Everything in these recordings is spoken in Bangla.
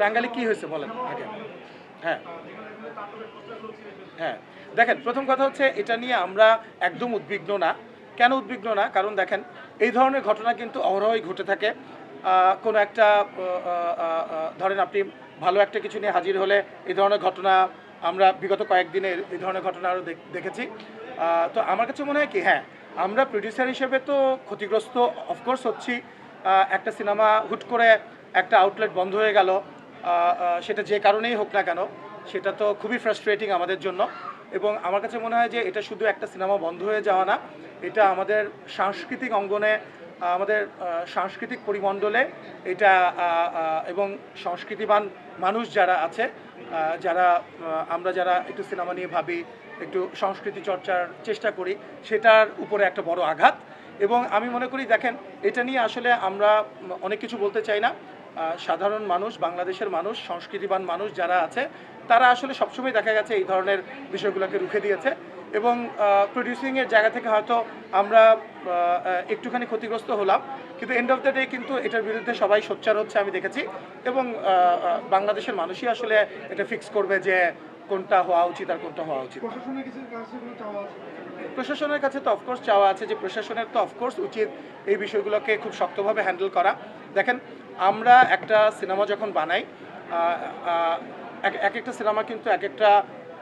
টাঙ্গালে কি হয়েছে বলেন? আগে। হ্যাঁ। হ্যাঁ। দেখেন, প্রথম কথা হচ্ছে, এটা নিয়ে আমরা একদম উদ্বিগ্ন না। কেন উদ্বিগ্ন না? কারণ দেখেন, এই ধরনের ঘটনা কিন্তু অহরহই ঘটে থাকে। কোনো একটা ধরেন আপনি ভালো একটা কিছু নিয়ে হাজির হলে এই ধরনের ঘটনা আমরা বিগত কয়েকদিনে এই ধরনের ঘটনা আরও দেখেছি। তো আমার কাছে মনে হয় কি হ্যাঁ আমরা প্রডিউসার হিসেবে তো ক্ষতিগ্রস্ত অফকোর্স হচ্ছি। একটা সিনেমা হুট করে একটা আউটলেট বন্ধ হয়ে গেল। সেটা যে কারণেই হোক না কেন, সেটা তো খুবই ফ্রাস্ট্রেটিং আমাদের জন্য। এবং আমার কাছে মনে হয় যে এটা শুধু একটা সিনেমা বন্ধ হয়ে যাওয়া না, এটা আমাদের সাংস্কৃতিক অঙ্গনে আমাদের সাংস্কৃতিক পরিমণ্ডলে এটা এবং সংস্কৃতিবান মানুষ যারা আছে যারা আমরা যারা একটু সিনেমা নিয়ে ভাবি, একটু সংস্কৃতি চর্চার চেষ্টা করি, সেটার উপরে একটা বড় আঘাত। এবং আমি মনে করি, দেখেন, এটা নিয়ে আসলে আমরা অনেক কিছু বলতে চাই না। সাধারণ মানুষ, বাংলাদেশের মানুষ, সংস্কৃতিবান মানুষ যারা আছে, তারা আসলে সবসময় দেখা গেছে এই ধরনের বিষয়গুলোকে রুখে দিয়েছে এবং প্রডিউসিংয়ের জায়গা থেকে হয়তো আমরা একটুখানি ক্ষতিগ্রস্ত হলাম। কিন্তু এন্ড অফ দ্য ডে কিন্তু এটার বিরুদ্ধে সবাই সোচ্চার হচ্ছে আমি দেখেছি এবং বাংলাদেশের মানুষই আসলে এটা ফিক্স করবে যে কোনটা হওয়া উচিত আর কোনটা হওয়া উচিত প্রশাসনের কাছে তো অফকোর্স চাওয়া আছে যে প্রশাসনের তো অফকোর্স উচিত এই বিষয়গুলোকে খুব শক্তভাবে হ্যান্ডেল করা। দেখেন আমরা একটা সিনেমা যখন বানাই এক একটা সিনেমা কিন্তু এক একটা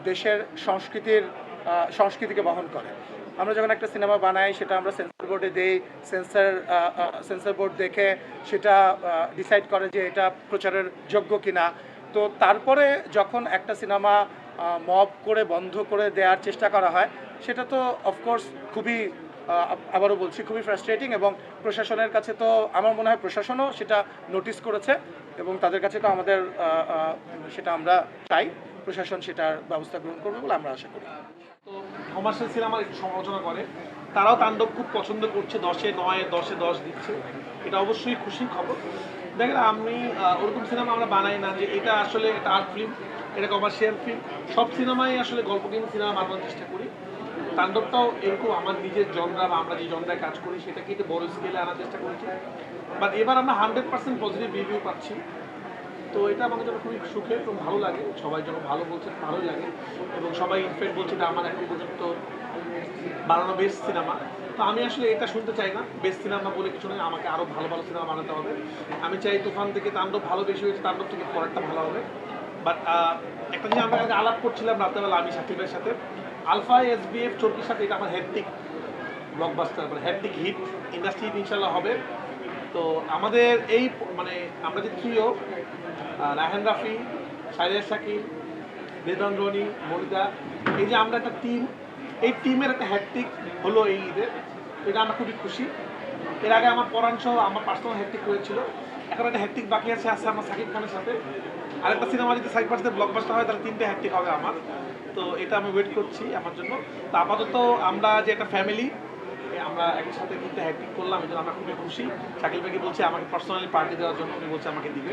দেশের সংস্কৃতির সংস্কৃতিকে বহন করে। আমরা যখন একটা সিনেমা বানাই সেটা আমরা সেন্সর বোর্ডে দিই সেন্সর সেন্সর বোর্ড দেখে সেটা ডিসাইড করে যে এটা প্রচারের যোগ্য কিনা। তো তারপরে যখন একটা সিনেমা মব করে বন্ধ করে দেওয়ার চেষ্টা করা হয়, সেটা তো অফকোর্স খুবই আবারও বলছি খুবই ফ্রাস্ট্রেটিং এবং প্রশাসনের কাছে তো আমার মনে হয় প্রশাসনও সেটা নোটিস করেছে এবং তাদের কাছে তো আমাদের সেটা আমরা চাই। প্রশাসন সেটার ব্যবস্থা গ্রহণ করবে বলে আমরা আশা করি। তো কমার্শিয়াল সিনেমার একটু সমালোচনা করে, তারাও তাণ্ডব খুব পছন্দ করছে, দশে নয়, দশে দশ দিচ্ছে। এটা অবশ্যই খুশির খবর। দেখেন, আমি ওরকম সিনেমা আমরা বানাই না যে এটা আসলে এটা আর্ট ফিল্ম এটা কমার্শিয়াল ফিল্ম সব সিনেমাই আসলে গল্প কিন্তু সিনেমা বানানোর চেষ্টা করি। তাণ্ডবটাও এরকম আমার নিজের জনরা বা আমরা যে জনরায় কাজ করি, সেটাকে একটু বড় স্কেলে আনার চেষ্টা করেছি। বাট এবার আমরা হান্ড্রেড পার্সেন্ট পজিটিভ রিভিউ পাচ্ছি। তো এটা আমাদের জন্য খুবই সুখের এবং ভালো লাগে। সবাই যখন ভালো বলছে ভালোই লাগে। এবং সবাই ইনফ্যাক্ট বলছে, এটা আমার এখন পর্যন্ত বানানো বেস্ট সিনেমা তো আমি আসলে এটা শুনতে চাই না। বেস্ট সিনেমা বলে কিছু নয় আমাকে আরও ভালো ভালো সিনেমা বানাতে হবে। আমি চাই তুফান থেকে তাণ্ডব ভালো বেশি হয়েছে, তাণ্ডব থেকে পরেরটা ভালো হবে। বাট একটা জিনিস আমরা আলাপ করছিলাম রাত্রেবেলা আমি সাকিবের সাথে। আলফা এস বি এফ চর্কির সাথে এটা আমার হেডটিক ব্লকবাস্টার মানে হেডটিক হিট ইন্ডাস্ট্রি ইনশাল্লাহ হবে। তো আমাদের এই মানে আমরা যে থ্রিও রাহেন রাফি সাইদের শাকিব বেদন রনি মনিদা এই যে আমরা একটা টিম এই টিমের একটা হ্যাট্রিক হলো এই ঈদে। এটা আমরা খুবই খুশি। এর আগে আমার পরাণ সহ আমার পার্সোনাল হ্যাট্রিক হয়েছিল। এখন একটা হ্যাট্রিক বাকি আছে আছে আমার সাকিব খানের সাথে। আরেকটা সিনেমা যদি সাকিব খানের ব্লকবাস্টার হয়, তাহলে তিনটে হ্যাট্রিক হবে আমার। তো এটা আমি ওয়েট করছি আমার জন্য। তো আপাতত আমরা যে একটা ফ্যামিলি আমরা একই সাথে তিনটে হ্যাট্রিক করলাম এই জন্য আমরা খুবই খুশি। শাকিল ভাইকে বলছি, আমাকে পার্সোনালি পার্টি দেওয়ার জন্য উনি বলছে আমাকে দিবে।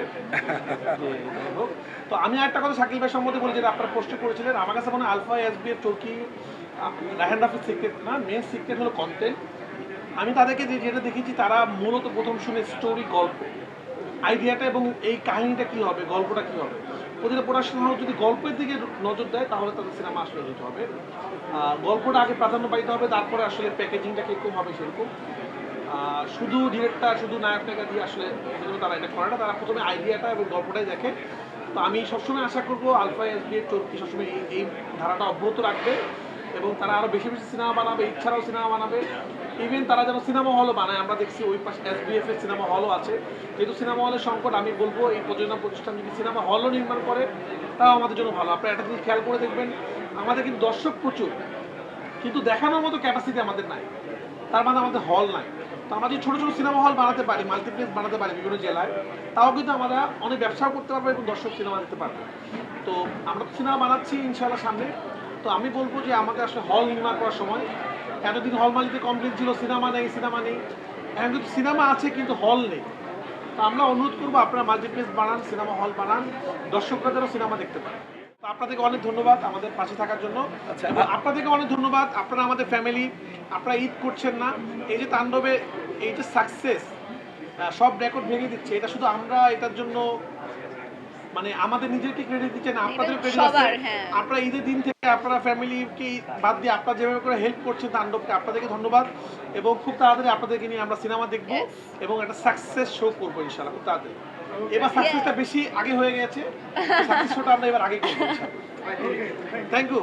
হোক। তো আমি একটা কথা শাকিল ভাই সম্বন্ধে বলি, যেটা আপনারা পোস্টে করেছিলেন। আমার কাছে মনে আলফা এস বি এফ চৌকি রাহেন রাফির সিক্রেট না মেন সিক্রেট হলো কন্টেন্ট আমি তাদেরকে যে যেটা দেখেছি তারা মূলত প্রথম শুনে স্টোরি গল্প। আইডিয়াটা এবং এই কাহিনীটা কি হবে, গল্পটা কি হবে? প্রতিটা প্রোডাকশন হাউস যদি গল্পের দিকে নজর দেয়, তাহলে তাদের সিনেমা আসলে যেতে হবে গল্পটা আগে প্রাধান্য পাইতে হবে, তারপরে আসলে প্যাকেজিংটা কীরকম হবে সেরকম। শুধু ডিরেক্টর শুধু নায়ক নায়িকা দিয়ে আসলে তারা এটা করে না, তারা প্রথমে আইডিয়াটা এবং গল্পটাই দেখে। তো আমি সবসময় আশা করব আলফা এস বি এর চরকি সবসময় এই ধারাটা অব্যাহত রাখবে। এবং তারা আরও বেশি বেশি সিনেমা বানাবে এছাড়াও সিনেমা বানাবে। ইভেন তারা যেন সিনেমা হলও বানায়, আমরা দেখছি ওই পাশে এস বি এফ এর সিনেমা হলও আছে। যেহেতু সিনেমা হলের সংকট, আমি বলব এই প্রযোজনা প্রতিষ্ঠান যদি সিনেমা হলও নির্মাণ করে, তাও আমাদের জন্য ভালো। আপনারা একটা জিনিস খেয়াল করে দেখবেন, আমাদের কিন্তু দর্শক প্রচুর, কিন্তু দেখানোর মতো ক্যাপাসিটি আমাদের নাই। তার মানে আমাদের হল নাই। তো আমরা যদি ছোটো ছোটো সিনেমা হল বানাতে পারি মাল্টিপ্লেক্স বানাতে পারি বিভিন্ন জেলায়, তাও কিন্তু আমরা অনেক ব্যবসাও করতে পারব এবং দর্শক সিনেমা দিতে পারব। তো আমরা তো সিনেমা বানাচ্ছি ইনশাল্লাহ সামনে। তো আমি বলব যে আমাদের আসলে হল নির্মাণ করার সময় এতদিন হল মালিকের কমপ্লেন ছিল সিনেমা নেই সিনেমা নেই। এখন কিন্তু সিনেমা আছে কিন্তু হল নেই। তো আমরা অনুরোধ করব আপনারা মাল্টিপ্লেক্স বানান সিনেমা হল বানান দর্শকরা যেন সিনেমা দেখতে পারে। তো আপনাদেরকে অনেক ধন্যবাদ আমাদের পাশে থাকার জন্য। আচ্ছা, এবং আপনাদেরকে অনেক ধন্যবাদ আপনারা আমাদের ফ্যামিলি আপনারা ঈদ করছেন না। এই যে তাণ্ডবে এই যে সাকসেস সব রেকর্ড ভেঙে দিচ্ছে। এটা শুধু আমরা এটার জন্য মানে আমাদের নিজেকে ক্রেডিট দিচ্ছেন আপনাদের ক্রেডিট হ্যাঁ। আপনারা ঈদের দিন থেকে আপনারা ফ্যামিলিকে বাদ দিয়ে আপনারা যেভাবে করে হেল্প করছেন তাণ্ডবকে আপনাদেরকে ধন্যবাদ এবং খুব তাড়াতাড়ি আপনাদেরকে নিয়ে আমরা সিনেমা দেখব এবং একটা সাকসেস শো করব ইনশাআল্লাহ খুব তাড়াতাড়ি। এবার সাকসেসটা বেশি আগে হয়ে গেছে সাকসেস শোটা আমরা এবার আগে করব থ্যাংক ইউ.